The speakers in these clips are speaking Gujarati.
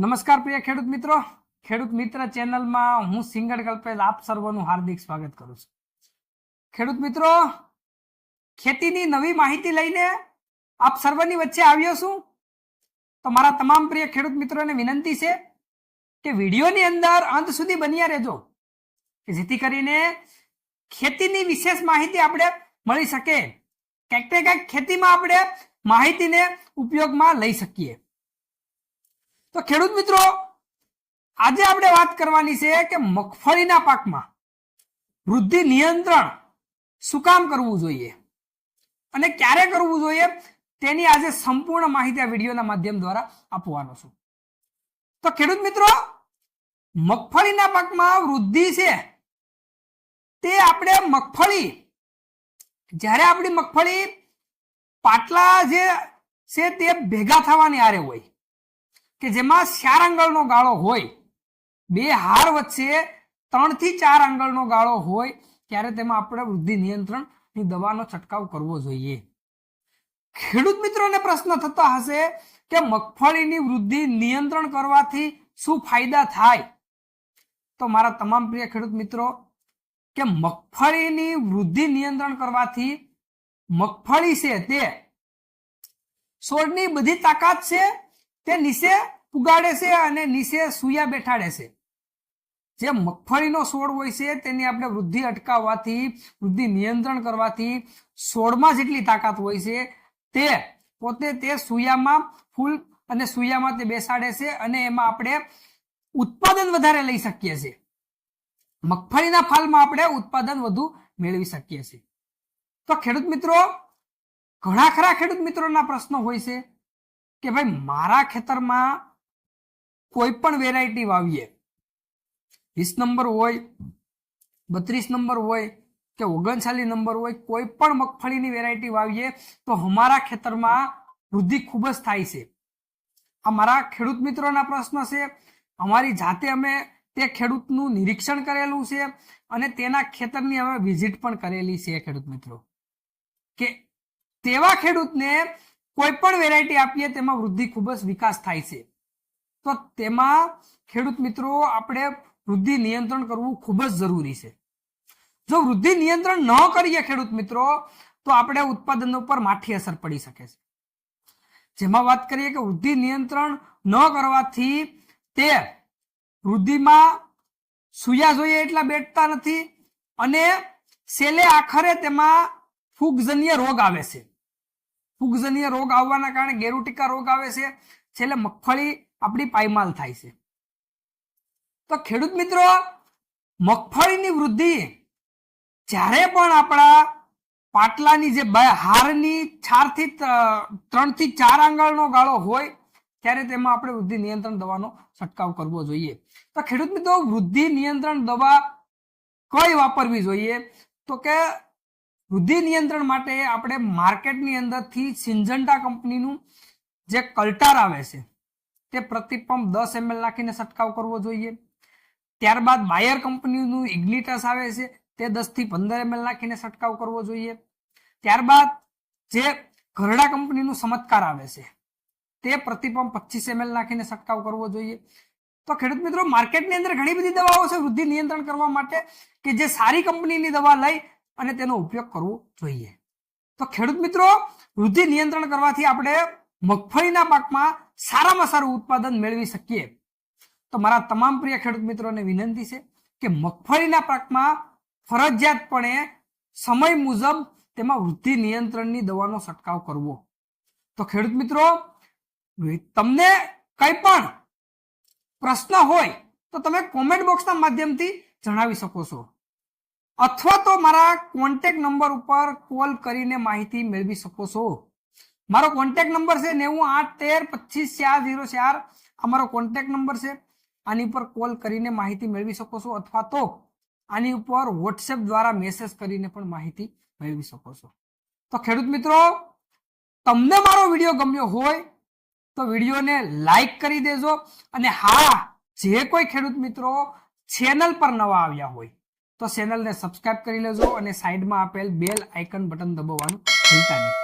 નમસ્કાર પ્રિય ખેડૂત મિત્રો. ખેડૂત મિત્ર ચેનલમાં હું સિંગડ કલ્પેશ આપ સર્વનું હાર્દિક સ્વાગત કરું છું. ખેડૂત મિત્રો, ખેતીની નવી માહિતી લઈને આપ સર્વની વચ્ચે આવ્યો છું. તો મારા તમામ પ્રિય ખેડૂત મિત્રોને વિનંતી છે કે વિડીયોની અંદર અંત સુધી બન્યા રહેજો. કે જેથી કરીને ખેતીની વિશેષ માહિતી આપણે મળી શકે. ક્યાંક ને ક્યાંક ખેતીમાં આપણે માહિતીને ઉપયોગમાં લઈ શકીએ. તો ખેડૂત મિત્રો, આજે આપણે વાત કરવાની છે કે મગફળીના પાકમાં વૃદ્ધિ નિયંત્રણ શું કામ કરવું જોઈએ અને ક્યારે કરવું જોઈએ તેની આજે સંપૂર્ણ માહિતી આ વિડીયોના માધ્યમ દ્વારા આપવાનો છું. તો ખેડૂત મિત્રો, મગફળીના પાકમાં વૃદ્ધિ છે તે આપણે મગફળી, જ્યારે આપણી મગફળી પાટલા જે છે તે ભેગા થવાની આરે હોય કે જેમાં ચાર આંગળનો ગાળો હોય, બે હાર વચ્ચે ત્રણથી ચાર આંગળનો ગાળો હોય, ત્યારે તેમાં આપણે વૃદ્ધિ નિયંત્રણની દવાનો છંટકાવ કરવો જોઈએ. ખેડૂત મિત્રોને પ્રશ્ન થતો હશે કે મગફળીની વૃદ્ધિ નિયંત્રણ કરવાથી શું ફાયદા થાય? તો મારા તમામ પ્રિય ખેડૂત મિત્રો, કે મગફળીની વૃદ્ધિ નિયંત્રણ કરવાથી મગફળી છે તે છોડની બધી તાકાત છે તે નીચે પુગાડે છે અને નીચે સુયા બેઠાડે છે. જે મગફળીનો છોડ હોય છે, તેની આપણે વૃદ્ધિ અટકાવવાથી, વૃદ્ધિ નિયંત્રણ કરવાથી, છોડમાં જેટલી તાકાત હોય છે, તે પોતે તે સુયામાં ફૂલ અને સુયામાં તે બેસાડે છે અને એમાં આપણે ઉત્પાદન વધારે લઈ શકીએ છીએ. મગફળીના ફાલમાં આપણે ઉત્પાદન વધુ મેળવી શકીએ છીએ. તો ખેડૂત મિત્રો, ઘણા ખરા ખેડૂત મિત્રોના પ્રશ્નો હોય છે. કે ભાઈ, મારા ખેતરમાં કોઈ પણ વેરાયટી વાવીએ, વીસ નંબર હોય, બત્રીસ નંબર હોય કે ઓગણચાલીસ નંબર હોય, કોઈ પણ મગફળીની વેરાયટી વાવીએ, તો અમારા ખેતરમાં વૃદ્ધિ ખૂબ જ થાય છે. આ મારા ખેડૂત મિત્રોના પ્રશ્ન છે, અમારી જાતે અમે તે ખેડૂતનું નિરીક્ષણ કરેલું છે અને તેના ખેતરની અમે વિઝિટ પણ કરેલી છે, ખેડૂત મિત્રો. કે તેવા ખેડૂતને કોઈ પણ વેરાયટી આપીએ, તેમાં વૃદ્ધિ ખૂબ જ વિકાસ થાય છે. તો તેમાં ખેડૂત મિત્રો, આપણે વૃદ્ધિ નિયંત્રણ કરવું ખૂબ જ જરૂરી છે. જો વૃદ્ધિ નિયંત્રણ ન કરીએ ખેડૂત મિત્રો, તો આપણે ઉત્પાદન ઉપર માઠી અસર પડી શકે છે. જેમાં વાત કરીએ કે વૃદ્ધિ નિયંત્રણ ન કરવાથી તે વૃદ્ધિમાં સુયા જોઈએ એટલા બેઠતા નથી અને સેલે આખરે તેમાં ફૂગજન્ય રોગ આવે છે. ફૂગજન્ય રોગ આવવાના કારણે ગેરુટિકા રોગ આવે છે. છેલ્લે મગફળી આપણી પાયમાલ થાય છે. તો ખેડૂત મિત્રો, મગફળીની વૃદ્ધિ જ્યારે પણ આપણા પાટલાની જે હારની ચારથી ત્રણથી ચાર આંગળનો ગાળો હોય, ત્યારે તેમાં આપણે વૃદ્ધિ નિયંત્રણ દવાનો છંટકાવ કરવો જોઈએ. તો ખેડૂત મિત્રો, વૃદ્ધિ નિયંત્રણ દવા કઈ વાપરવી જોઈએ? તો કે વૃદ્ધિ નિયંત્રણ માટે આપણે માર્કેટની અંદરથી સિન્જન્ટા કંપનીનું જે કલ્ટાર આવે છે, તે પ્રતિ દસ એમએલ નાખીને છંટકાવ કરવો જોઈએ. ત્યારબાદ બાયર કંપનીનું ઇગ્નિટસ આવે છે, તે દસથી પંદર એમએલ નાખીને છંટકાવ કરવો જોઈએ. ત્યારબાદ જે ઘરડા કંપનીનું ચમત્કાર આવે છે, તે પ્રતિ પચીસ એમએલ નાખીને છંટકાવ કરવો જોઈએ. તો ખેડૂત મિત્રો, માર્કેટની અંદર ઘણી બધી દવાઓ છે વૃદ્ધિ નિયંત્રણ કરવા માટે, કે જે સારી કંપનીની દવા લઈ અને તેનો ઉપયોગ કરવો જોઈએ. તો ખેડૂત મિત્રો, વૃદ્ધિ નિયંત્રણ કરવાથી આપણે મગફળીના પાકમાં સારામાં સારું ઉત્પાદન મેળવી શકીએ. તો મારા તમામ પ્રિય ખેડૂત મિત્રોને વિનંતી છે કે મગફળીના પાકમાં ફરજિયાતપણે સમય મુજબ તેમાં વૃદ્ધિ નિયંત્રણની દવાનો છંટકાવ કરવો. તો ખેડૂત મિત્રો, તમને કંઈ પણ પ્રશ્ન હોય તો તમે કોમેન્ટ બોક્સના માધ્યમથી જણાવી શકો છો. અથવા તો મારા કોન્ટેક નંબર ઉપર કોલ કરીને માહિતી મેળવી શકો છો. મારો કોન્ટેક્ટ નંબર છે નેવું આઠ તેર પચીસ ચાર ઝીરો ચાર. આ મારો કોન્ટેક નંબર છે. આની ઉપર કોલ કરીને માહિતી મેળવી શકો છો અથવા તો આની ઉપર વોટ્સએપ દ્વારા મેસેજ કરીને પણ માહિતી મેળવી શકો છો. તો ખેડૂત મિત્રો, તમને મારો વીડિયો ગમ્યો હોય તો વિડીયોને લાઈક કરી દેજો અને હા, જે કોઈ ખેડૂત મિત્રો ચેનલ પર નવા આવ્યા હોય તો ચેનલને સબસ્ક્રાઇબ કરી લેજો અને સાઈડમાં આપેલ બેલ આઇકન બટન દબાવવાનું ભૂલતા નહીં.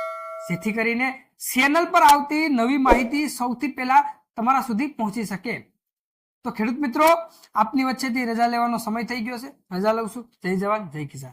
જેથી કરીને ચેનલ પર આવતી નવી માહિતી સૌથી પહેલા તમારા સુધી પહોંચી શકે. તો ખેડૂત મિત્રો, આપની વચ્ચેથી રજા લેવાનો સમય થઈ ગયો છે. રજા લઉં છું. જય જવાન, જય કિસાન.